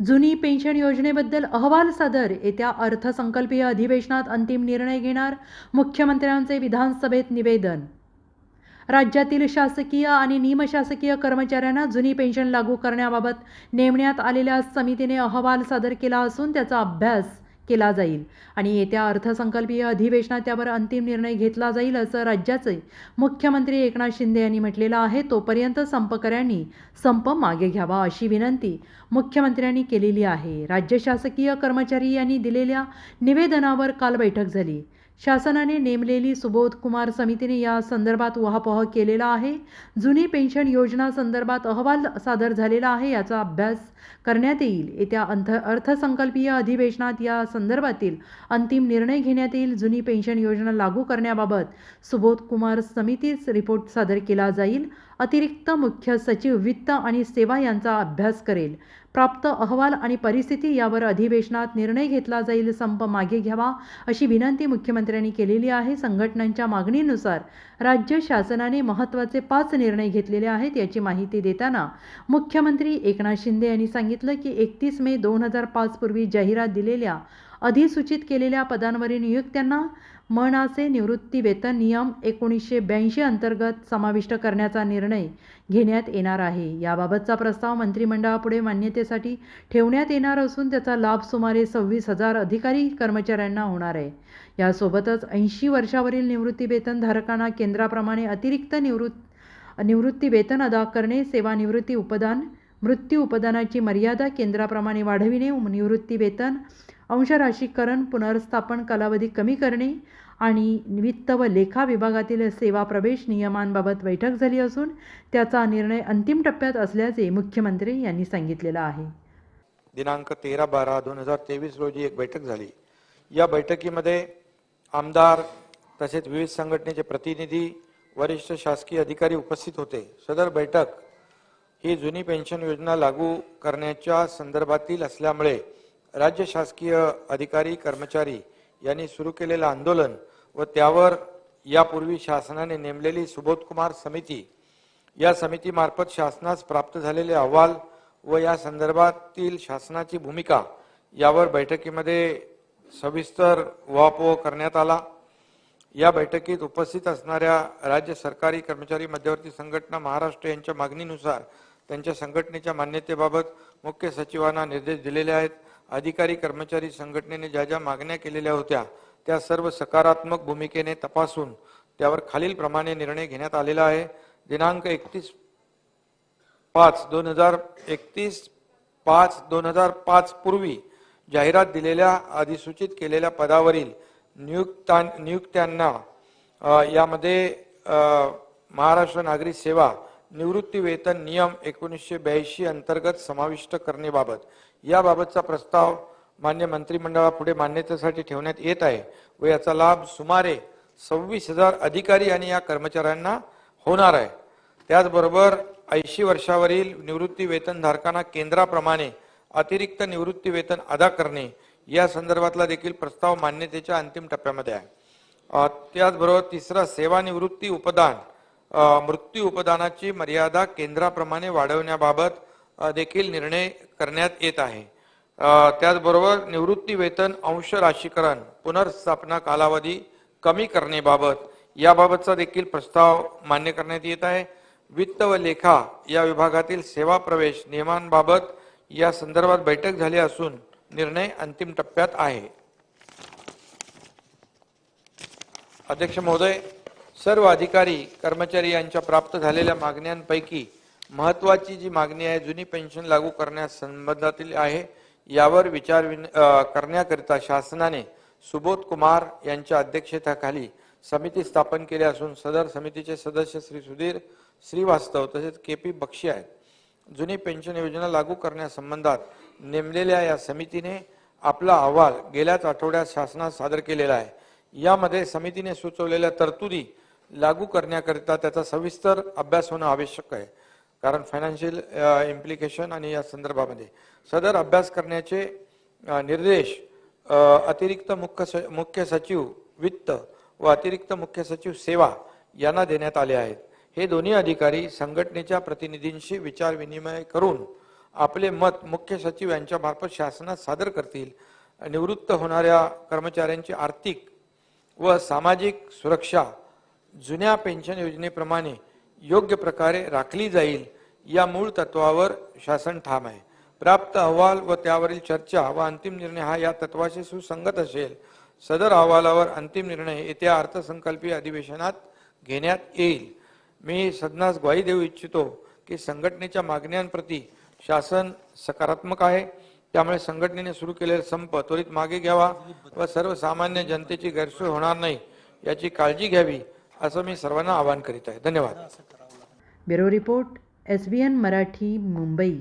जुनी पेन्शन योजनेबद्दल अहवाल सादर. येत्या अर्थसंकल्पीय अधिवेशनात अंतिम निर्णय घेणार मुख्यमंत्र्यांचे विधानसभेत निवेदन. राज्यातील शासकीय आणि निमशासकीय कर्मचाऱ्यांना जुनी पेन्शन लागू करण्याबाबत नेमण्यात आलेल्या समितीने अहवाल सादर केला असून त्याचा अभ्यास केला जाईल. आणि येत्या अर्थसंकल्पीय अधिवेशनात त्यावर अंतिम निर्णय घेतला जाईल असं राज्याचे मुख्यमंत्री एकनाथ शिंदे यांनी म्हटलेलं आहे. तोपर्यंत संपकऱ्यांनी संप मागे घ्यावा अशी विनंती मुख्यमंत्र्यांनी केलेली आहे. राज्य शासकीय कर्मचारी यांनी दिलेल्या निवेदनावर काल बैठक झाली. शासनाने नेमलेली सुबोध कुमार समितीने या संदर्भात उहापोह केलेला आहे. जुनी पेन्शन योजना संदर्भात अहवाल सादर झालेला आहे याचा अभ्यास करण्यात येईल. येत्या अंथ अर्थसंकल्पीय अधिवेशनात या संदर्भातील अंतिम निर्णय घेण्यात येईल. जुनी पेन्शन योजना लागू करण्याबाबत सुबोध कुमार समितीच रिपोर्ट सादर केला जाईल. अतिरिक्त मुख्य सचिव वित्त आणि सेवा यांचा अभ्यास करेल. प्राप्त अहवाल आणि परिस्थिती यावर अधिवेशनात निर्णय घेतला जाईल संप मागे घ्यावा अशी विनंती मुख्यमंत्र्यांनी केलेली आहे. संघटनांच्या मागणीनुसार राज्य शासनाने महत्त्वाचे पाच निर्णय घेतलेले आहेत याची माहिती देताना मुख्यमंत्री एकनाथ शिंदे यांनी सांगितलं की एकतीस मे दोन हजार पाचपूर्वी जाहिरात दिलेल्या अधिसूचित केलेल्या पदांवरील नियुक्त्यांना मनाचे निवृत्ती वेतन नियम एकोणीसशे ब्याऐंशी अंतर्गत समाविष्ट करण्याचा निर्णय घेण्यात येणार आहे. याबाबतचा प्रस्ताव मंत्रिमंडळापुढे मान्यतेसाठी ठेवण्यात येणार असून त्याचा लाभ सुमारे सव्वीस हजार अधिकारी कर्मचाऱ्यांना होणार आहे. यासोबतच ऐंशी वर्षावरील निवृत्ती वेतन धारकांना केंद्राप्रमाणे अतिरिक्त निवृत्त निवृत्ती वेतन अदा करणे सेवानिवृत्ती उपदान मृत्यू उपदानाची मर्यादा केंद्राप्रमाणे वाढविणे निवृत्ती वेतन अंशराशीकरण पुनर्स्थापन कालावधी कमी करणे आणि वित्त व लेखा विभागातील सेवा प्रवेश नियमांबाबत बैठक झाली असून त्याचा निर्णय अंतिम टप्प्यात असल्याचे मुख्यमंत्री यांनी सांगितलेलं आहे. दिनांक तेरा बारा दोन हजार तेवीस रोजी एक बैठक झाली. या बैठकीमध्ये आमदार तसेच विविध संघटनेचे प्रतिनिधी वरिष्ठ शासकीय अधिकारी उपस्थित होते. सदर बैठक ही जुनी पेन्शन योजना लागू करण्याच्या संदर्भातील असल्यामुळे राज्य शासकीय अधिकारी कर्मचारी यांनी सुरू केलेलं आंदोलन व त्यावर यापूर्वी शासनाने नेमलेली सुबोधकुमार समिती या समितीमार्फत शासनास प्राप्त झालेले अहवाल व या संदर्भातील शासनाची भूमिका यावर बैठकीमध्ये सविस्तर उहापोह करण्यात आला. या बैठकीत उपस्थित असणाऱ्या राज्य सरकारी कर्मचारी मध्यवर्ती संघटना महाराष्ट्र यांच्या मागणीनुसार त्यांच्या संघटनेच्या मान्यतेबाबत मुख्य सचिवांना निर्देश दिलेले आहेत. अधिकारी कर्मचारी संघटनेने ज्या ज्या मागण्या केलेल्या होत्या त्या सर्व सकारात्मक भूमिकेने तपासून त्यावर खालीलप्रमाणे निर्णय घेण्यात आलेला आहे. दिनांक एकतीस पाच दोन हजार एकतीस पाच दोन हजार पाच पूर्वी जाहिरात दिलेल्या अधिसूचित केलेल्या पदावरील नियुक्ता नियुक्त्यांना यामध्ये महाराष्ट्र नागरी सेवा निवृत्ती वेतन नियम एकोणीसशे ब्याऐंशी अंतर्गत समाविष्ट करण्याबाबत. याबाबतचा प्रस्ताव मान्य मंत्रिमंडळापुढे मान्यतेसाठी ठेवण्यात येत आहे व याचा लाभ सुमारे सव्वीस हजार अधिकारी आणि या कर्मचाऱ्यांना होणार आहे. त्याचबरोबर ऐंशी वर्षावरील निवृत्ती वेतन धारकांना केंद्राप्रमाणे अतिरिक्त निवृत्ती वेतन अदा करणे या संदर्भातला देखील प्रस्ताव मान्यतेच्या अंतिम टप्प्यामध्ये आहे. त्याचबरोबर तिसरा सेवानिवृत्ती उपदान मृत्यू उपदानाची मर्यादा केंद्राप्रमाणे वाढवण्याबाबत देखील निर्णय करण्यात येत आहे. त्याचबरोबर निवृत्ती वेतन अंश राशीकरण पुनर्स्थापना कालावधी कमी करण्याबाबत याबाबतचा देखील प्रस्ताव मान्य करण्यात येत आहे. वित्त व लेखा या विभागातील सेवा प्रवेश नियमांबाबत या संदर्भात बैठक झाली असून निर्णय अंतिम टप्प्यात आहे. अध्यक्ष महोदय सर्व अधिकारी कर्मचारी यांच्या प्राप्त झालेल्या मागण्यांपैकी महत्वाची जी मागणी आहे जुनी पेन्शन लागू करण्यास संबंधातील आहे यावर विचार विन- करण्याकरिता शासनाने सुबोध कुमार यांच्या अध्यक्षतेखाली समिती स्थापन केली असून सदर समितीचे सदस्य श्री सुधीर श्रीवास्तव तसेच के पी बक्षी आहेत. जुनी पेन्शन योजना लागू करण्यासंबंधात नेमलेल्या या समितीने आपला अहवाल गेल्याच आठवड्यात शासनात सादर केलेला आहे. यामध्ये समितीने सुचवलेल्या तरतुदी लागू करण्याकरिता त्याचा सविस्तर अभ्यास होणं आवश्यक आहे. कारण फायनान्शियल इम्प्लिकेशन आणि या संदर्भामध्ये सदर अभ्यास करण्याचे निर्देश अतिरिक्त मुख्य स- मुख्य सचिव वित्त व अतिरिक्त मुख्य सचिव सेवा यांना देण्यात आले आहेत. हे दोन्ही अधिकारी संघटनेच्या प्रतिनिधींशी विचार विनिमय करून आपले मत मुख्य सचिव यांच्यामार्फत शासनात सादर करतील. निवृत्त होणाऱ्या कर्मचाऱ्यांची आर्थिक व सामाजिक सुरक्षा जुन्या पेन्शन योजनेप्रमाणे योग्य प्रकारे राखली जाईल या मूळ तत्वावर शासन ठाम आहे. प्राप्त अहवाल व त्यावरील चर्चा व अंतिम निर्णय हा या तत्वाशी सुसंगत असेल. सदर अहवालावर अंतिम निर्णय येत्या अर्थसंकल्पीय अधिवेशनात घेण्यात येईल. मी सदनास ग्वाही देऊ इच्छितो की संघटनेच्या मागण्यांप्रती शासन सकारात्मक आहे. त्यामुळे संघटनेने सुरू केलेला संप त्वरित मागे घ्यावा व सर्वसामान्य जनतेची गैरसोय होणार नाही याची काळजी घ्यावी. असं मी सर्वांना आवाहन करीत आहे. धन्यवाद. Bureau report S B N Marathi Mumbai.